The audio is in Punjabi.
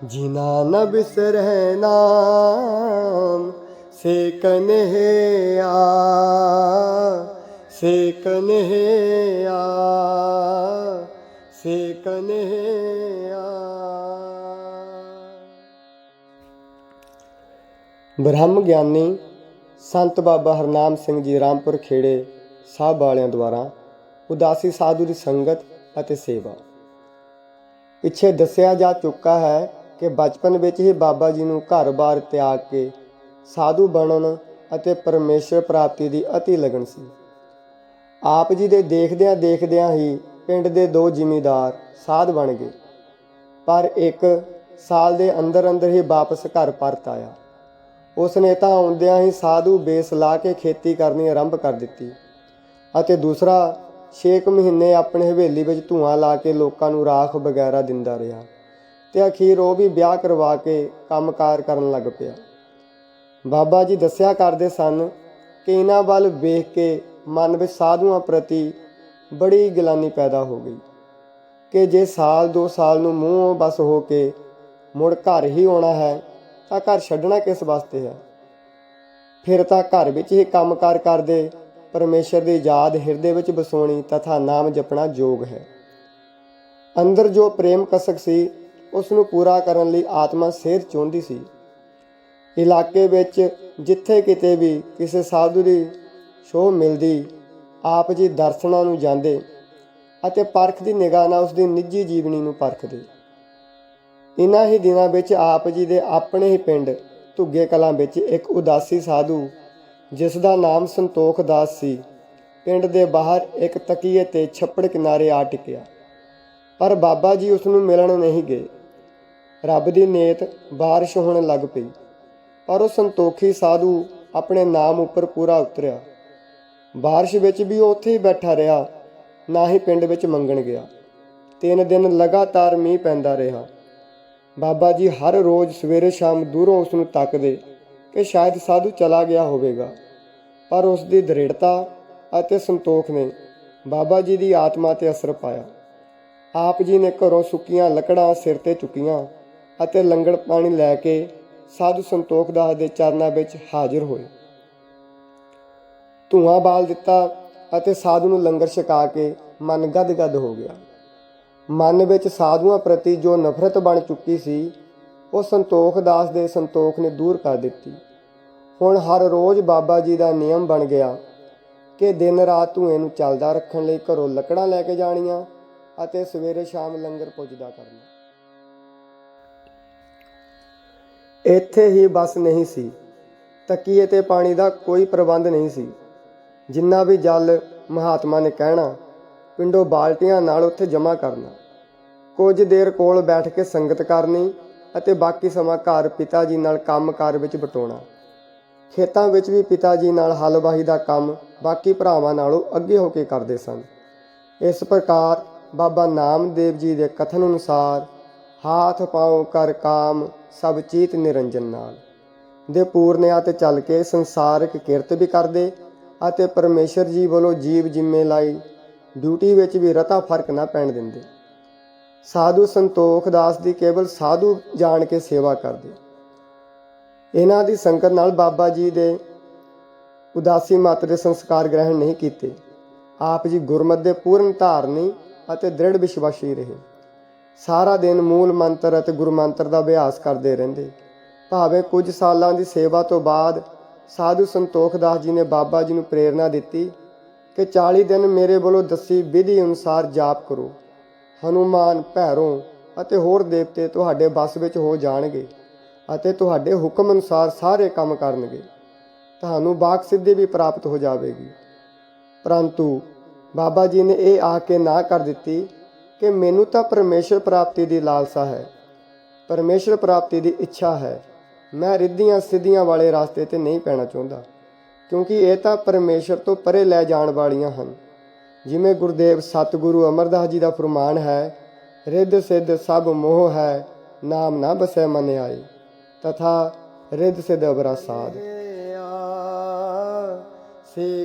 ਜਿਨਾ ਨ ਬਿਸਰੈ ਨਾਮ ਸੇ ਕਨਹਿਆ ਸੇ ਕਨਹਿਆ ਸੇ ਕਨਹਿਆ ਬ੍ਰਹਮ ਗਿਆਨੀ ਸੰਤ ਬਾਬਾ ਹਰਨਾਮ ਸਿੰਘ ਜੀ ਰਾਮਪੁਰ ਖੇੜੇ ਸਾਹਿਬ ਵਾਲਿਆਂ ਦੁਆਰਾ ਉਦਾਸੀ ਸਾਧੂ ਦੀ ਸੰਗਤ ਅਤੇ ਸੇਵਾ ਪਿੱਛੇ ਦੱਸਿਆ ਜਾ ਚੁੱਕਾ ਹੈ ਕਿ ਬਚਪਨ ਵਿੱਚ ਹੀ ਬਾਬਾ ਜੀ ਨੂੰ ਘਰ-ਬਾਰ ਤਿਆਗ ਕੇ ਸਾਧੂ ਬਣਨ ਅਤੇ ਪਰਮੇਸ਼ਰ ਪ੍ਰਾਪਤੀ ਦੀ ਅਤੀ ਲਗਨ ਸੀ। ਆਪ ਜੀ ਦੇ ਦੇਖਦਿਆਂ ਦੇਖਦਿਆਂ ਹੀ ਪਿੰਡ ਦੇ ਦੋ ਜ਼ਿਮੀਂਦਾਰ ਸਾਧ ਬਣ ਗਏ। ਪਰ ਇੱਕ ਸਾਲ ਦੇ ਅੰਦਰ ਅੰਦਰ ਹੀ ਵਾਪਸ ਘਰ ਪਰਤ ਆਇਆ। ਉਸ ਨੇ ਤਾਂ ਆਉਂਦਿਆਂ ਹੀ ਸਾਧੂ ਬੇਸ ਲਾ ਕੇ ਖੇਤੀ ਕਰਨੀ ਆਰੰਭ ਕਰ ਦਿੱਤੀ ਅਤੇ ਦੂਸਰਾ 6 ਮਹੀਨੇ ਆਪਣੇ ਹਵੇਲੀ ਵਿੱਚ ਧੂਆਂ ਲਾ ਕੇ ਲੋਕਾਂ ਨੂੰ ਰਾਖ ਵਗੈਰਾ ਦਿੰਦਾ ਰਿਹਾ। ਤੇ ਅਖੀਰ ਉਹ ਵੀ ਵਿਆਹ ਕਰਵਾ ਕੇ ਕੰਮਕਾਰ ਕਰਨ ਲੱਗ ਪਿਆ। ਬਾਬਾ ਜੀ ਦੱਸਿਆ ਕਰਦੇ ਸਨ ਕਿ ਇਹਨਾਂ ਵੱਲ ਵੇਖ ਕੇ ਮਨ ਵਿੱਚ ਸਾਧੂਆਂ ਪ੍ਰਤੀ ਬੜੀ ਗਿਲਾਨੀ ਪੈਦਾ ਹੋ ਗਈ ਕਿ ਜੇ ਸਾਲ ਦੋ ਸਾਲ ਨੂੰ ਮੂੰਹੋਂ ਬਸ ਹੋ ਕੇ ਮੁੜ ਘਰ ਹੀ ਆਉਣਾ ਹੈ ਤਾਂ ਘਰ ਛੱਡਣਾ ਕਿਸ ਵਾਸਤੇ ਹੈ? ਫਿਰ ਤਾਂ ਘਰ ਵਿੱਚ ਹੀ ਕੰਮਕਾਰ ਕਰਦੇ ਪਰਮੇਸ਼ਰ ਦੀ ਯਾਦ ਹਿਰਦੇ ਵਿੱਚ ਵਸਾਉਣੀ ਤਥਾ ਨਾਮ ਜਪਣਾ ਯੋਗ ਹੈ। ਅੰਦਰ ਜੋ ਪ੍ਰੇਮ ਕਸਕ ਸੀ ਉਸ ਨੂੰ ਪੂਰਾ ਕਰਨ ਲਈ ਆਤਮਾ ਸਿਰ ਚਾਹੁੰਦੀ ਸੀ। ਇਲਾਕੇ ਵਿੱਚ ਜਿੱਥੇ ਕਿਤੇ ਵੀ ਕਿਸੇ ਸਾਧੂ ਦੀ ਸ਼ੋਅ ਮਿਲਦੀ, ਆਪ ਜੀ ਦਰਸ਼ਨਾਂ ਨੂੰ ਜਾਂਦੇ ਅਤੇ ਪਰਖ ਦੀ ਨਿਗਾਹ ਨਾਲ ਉਸ ਦੀ ਨਿੱਜੀ ਜੀਵਨੀ ਨੂੰ ਪਰਖਦੇ। ਇਨ੍ਹਾਂ ਹੀ ਦਿਨਾਂ ਵਿੱਚ ਆਪ ਜੀ ਦੇ ਆਪਣੇ ਹੀ ਪਿੰਡ ਧੁੱਗੇ ਕਲਾਂ ਵਿੱਚ ਇੱਕ ਉਦਾਸੀ ਸਾਧੂ, ਜਿਸ ਦਾ ਨਾਮ ਸੰਤੋਖ ਦਾਸ ਸੀ, ਪਿੰਡ ਦੇ ਬਾਹਰ ਇੱਕ ਤਕੀਏ ਤੇ ਛੱਪੜ ਕਿਨਾਰੇ ਆ ਟਿਕਿਆ। ਪਰ ਬਾਬਾ ਜੀ ਉਸ ਨੂੰ ਮਿਲਣ ਨਹੀਂ ਗਏ। ਰੱਬ ਦੀ ਨੇਤ بارش ਹੋਣ ਲੱਗ ਪਈ ਪਰ ਉਹ ਸੰਤੋਖੀ ਸਾਧੂ ਆਪਣੇ ਨਾਮ ਉੱਪਰ ਪੂਰਾ ਉਤਰਿਆ بارش ਵਿੱਚ ਵੀ ਉਹ ਉੱਥੇ ਹੀ ਬੈਠਾ ਰਿਹਾ ਨਾ ਹੀ ਪਿੰਡ ਵਿੱਚ ਮੰਗਣ ਗਿਆ ਤਿੰਨ ਦਿਨ ਲਗਾਤਾਰ ਮੀਂਹ ਪੈਂਦਾ ਰਿਹਾ ਬਾਬਾ ਜੀ ਹਰ ਰੋਜ਼ ਸਵੇਰੇ ਸ਼ਾਮ ਦੂਰੋਂ ਉਸ ਨੂੰ ਤੱਕਦੇ ਕਿ ਸ਼ਾਇਦ ਸਾਧੂ ਚਲਾ ਗਿਆ ਹੋਵੇਗਾ ਪਰ ਉਸ ਦੀ ਦ੍ਰਿੜਤਾ ਅਤੇ ਸੰਤੋਖ ਨੇ ਬਾਬਾ ਜੀ ਦੀ ਆਤਮਾ ਤੇ ਅਸਰ ਪਾਇਆ ਆਪ ਜੀ ਨੇ ਘਰੋਂ ਸੁੱਕੀਆਂ ਲੱਕੜਾਂ ਸਿਰ ਤੇ ਚੁੱਕੀਆਂ ਅਤੇ ਲੰਗਰ ਪਾਣੀ ਲੈ ਕੇ ਸਾਧੂ ਸੰਤੋਖ ਦਾਸ ਦੇ ਚਰਨਾਂ ਵਿੱਚ ਹਾਜ਼ਰ ਹੋਏ। ਧੂਆਂ ਬਾਲ ਦਿੱਤਾ ਅਤੇ ਸਾਧੂ ਨੂੰ ਲੰਗਰ ਛਕਾ ਕੇ ਮਨ ਗਦਗਦ ਹੋ ਗਿਆ। ਮਨ ਵਿੱਚ ਸਾਧੂਆਂ ਪ੍ਰਤੀ ਜੋ ਨਫ਼ਰਤ ਬਣ ਚੁੱਕੀ ਸੀ, ਉਹ ਸੰਤੋਖ ਦਾਸ ਦੇ ਸੰਤੋਖ ਨੇ ਦੂਰ ਕਰ ਦਿੱਤੀ। ਹੁਣ ਹਰ ਰੋਜ਼ ਬਾਬਾ ਜੀ ਦਾ ਨਿਯਮ ਬਣ ਗਿਆ ਕਿ ਦਿਨ ਰਾਤ ਧੂਏ ਨੂੰ ਚੱਲਦਾ ਰੱਖਣ ਲਈ ਘਰੋਂ ਲੱਕੜਾਂ ਲੈ ਕੇ ਜਾਣੀਆਂ ਅਤੇ ਸਵੇਰੇ ਸ਼ਾਮ ਲੰਗਰ ਪੁੱਜਦਾ ਕਰਨਾ। ਇੱਥੇ ਹੀ ਬਸ ਨਹੀਂ ਸੀ। ਤਕੀਏ ਤੇ ਪਾਣੀ ਦਾ ਕੋਈ ਪ੍ਰਬੰਧ ਨਹੀਂ ਸੀ। ਜਿੰਨਾ ਵੀ ਜਲ ਮਹਾਤਮਾ ਨੇ ਕਹਿਣਾ, ਪਿੰਡੋਂ ਬਾਲਟੀਆਂ ਨਾਲ ਉੱਥੇ ਜਮ੍ਹਾਂ ਕਰਨਾ। ਕੁਝ ਦੇਰ ਕੋਲ ਬੈਠ ਕੇ ਸੰਗਤ ਕਰਨੀ ਅਤੇ ਬਾਕੀ ਸਮਾਂ ਘਰ ਪਿਤਾ ਜੀ ਨਾਲ ਕੰਮਕਾਰ ਵਿੱਚ ਬਟਾਉਣਾ ਖੇਤਾਂ ਵਿੱਚ ਵੀ ਪਿਤਾ ਜੀ ਨਾਲ ਹਲਵਾਹੀ ਦਾ ਕੰਮ ਬਾਕੀ ਭਰਾਵਾਂ ਨਾਲੋਂ ਅੱਗੇ ਹੋ ਕੇ ਕਰਦੇ ਸਨ। ਇਸ ਪ੍ਰਕਾਰ ਬਾਬਾ ਨਾਮਦੇਵ ਜੀ ਦੇ ਕਥਨ ਅਨੁਸਾਰ ਹਾਥ ਪਾਉ ਕਰ ਕਾਮ, ਸਭ ਚੀਤ ਨਿਰੰਜਨ ਨਾਲ। ਦੇ ਪੂਰਨਿਆ ਤੇ ਚੱਲ ਕੇ ਸੰਸਾਰਿਕ ਕਿਰਤ ਵੀ ਕਰਦੇ ਅਤੇ ਪਰਮੇਸ਼ਰ ਜੀ ਵੱਲੋਂ ਜੀਵ ਜਿੰਮੇ ਲਾਈ, ਡਿਊਟੀ ਵਿੱਚ ਵੀ ਰਤਾ ਫ਼ਰਕ ਨਾ ਪੈਣ ਦਿੰਦੇ। ਸਾਧੂ ਸੰਤੋਖ ਦਾਸ ਦੀ ਕੇਵਲ ਸਾਧੂ ਜਾਣ ਕੇ ਸੇਵਾ ਕਰਦੇ। ਇਹਨਾਂ ਦੀ ਸੰਗਤ ਨਾਲ ਬਾਬਾ ਜੀ ਦੇ ਉਦਾਸੀ ਮਤ ਦੇ ਸੰਸਕਾਰ ਗ੍ਰਹਿਣ ਨਹੀਂ ਕੀਤੇ। ਆਪ ਜੀ ਗੁਰਮਤਿ ਦੇ ਪੂਰਨ ਧਾਰਨੀ ਅਤੇ ਦ੍ਰਿੜ ਵਿਸ਼ਵਾਸੀ ਰਹੇ। ਸਾਰਾ ਦਿਨ ਮੂਲ ਮੰਤਰ ਅਤੇ ਗੁਰੂ ਮੰਤਰ ਦਾ ਅਭਿਆਸ ਕਰਦੇ ਰਹਿੰਦੇ। ਭਾਵੇਂ ਕੁਝ ਸਾਲਾਂ ਦੀ ਸੇਵਾ ਤੋਂ ਬਾਅਦ ਸਾਧੂ ਸੰਤੋਖ ਦਾਸ ਜੀ ਨੇ ਬਾਬਾ ਜੀ ਨੂੰ ਪ੍ਰੇਰਣਾ ਦਿੱਤੀ ਕਿ 40 ਦਿਨ ਮੇਰੇ ਵੱਲੋਂ ਦੱਸੀ ਵਿਧੀ ਅਨੁਸਾਰ ਜਾਪ ਕਰੋ। ਹਨੂਮਾਨ, ਭੈਰੋਂ ਅਤੇ ਹੋਰ ਦੇਵਤੇ ਤੁਹਾਡੇ ਬਸ ਵਿੱਚ ਹੋ ਜਾਣਗੇ ਅਤੇ ਤੁਹਾਡੇ ਹੁਕਮ ਅਨੁਸਾਰ ਸਾਰੇ ਕੰਮ ਕਰਨਗੇ। ਤੁਹਾਨੂੰ ਬਾਗ ਸਿੱਧੀ ਵੀ ਪ੍ਰਾਪਤ ਹੋ ਜਾਵੇਗੀ। ਪਰੰਤੂ ਬਾਬਾ ਜੀ ਨੇ ਇਹ ਆ ਕੇ ਨਾ ਕਰ ਦਿੱਤੀ ਕਿ ਮੈਨੂੰ ਤਾਂ ਪਰਮੇਸ਼ਰ ਪ੍ਰਾਪਤੀ ਦੀ ਲਾਲਸਾ ਹੈ, ਪਰਮੇਸ਼ਰ ਪ੍ਰਾਪਤੀ ਦੀ ਇੱਛਾ ਹੈ। ਮੈਂ ਰਿੱਧੀਆਂ ਸਿੱਧੀਆਂ ਵਾਲੇ ਰਸਤੇ ਤੇ ਨਹੀਂ ਪੈਣਾ ਚਾਹੁੰਦਾ, ਕਿਉਂਕਿ ਇਹ ਤਾਂ ਪਰਮੇਸ਼ਰ ਤੋਂ ਪਰੇ ਲੈ ਜਾਣ ਵਾਲੀਆਂ ਹਨ। ਜਿਵੇਂ ਗੁਰਦੇਵ ਸਤਿਗੁਰੂ ਅਮਰਦਾਸ ਜੀ ਦਾ ਫਰਮਾਨ ਹੈ, ਰਿੱਧ ਸਿੱਧ ਸਭ ਮੋਹ ਹੈ, ਨਾਮ ਨਾ ਬਸੈ ਮਨ ਆਏ। ਤਥਾ ਰਿੱਧ ਸਿੱਧ ਅਬਰਾ ਸਾਧ। ਸੇ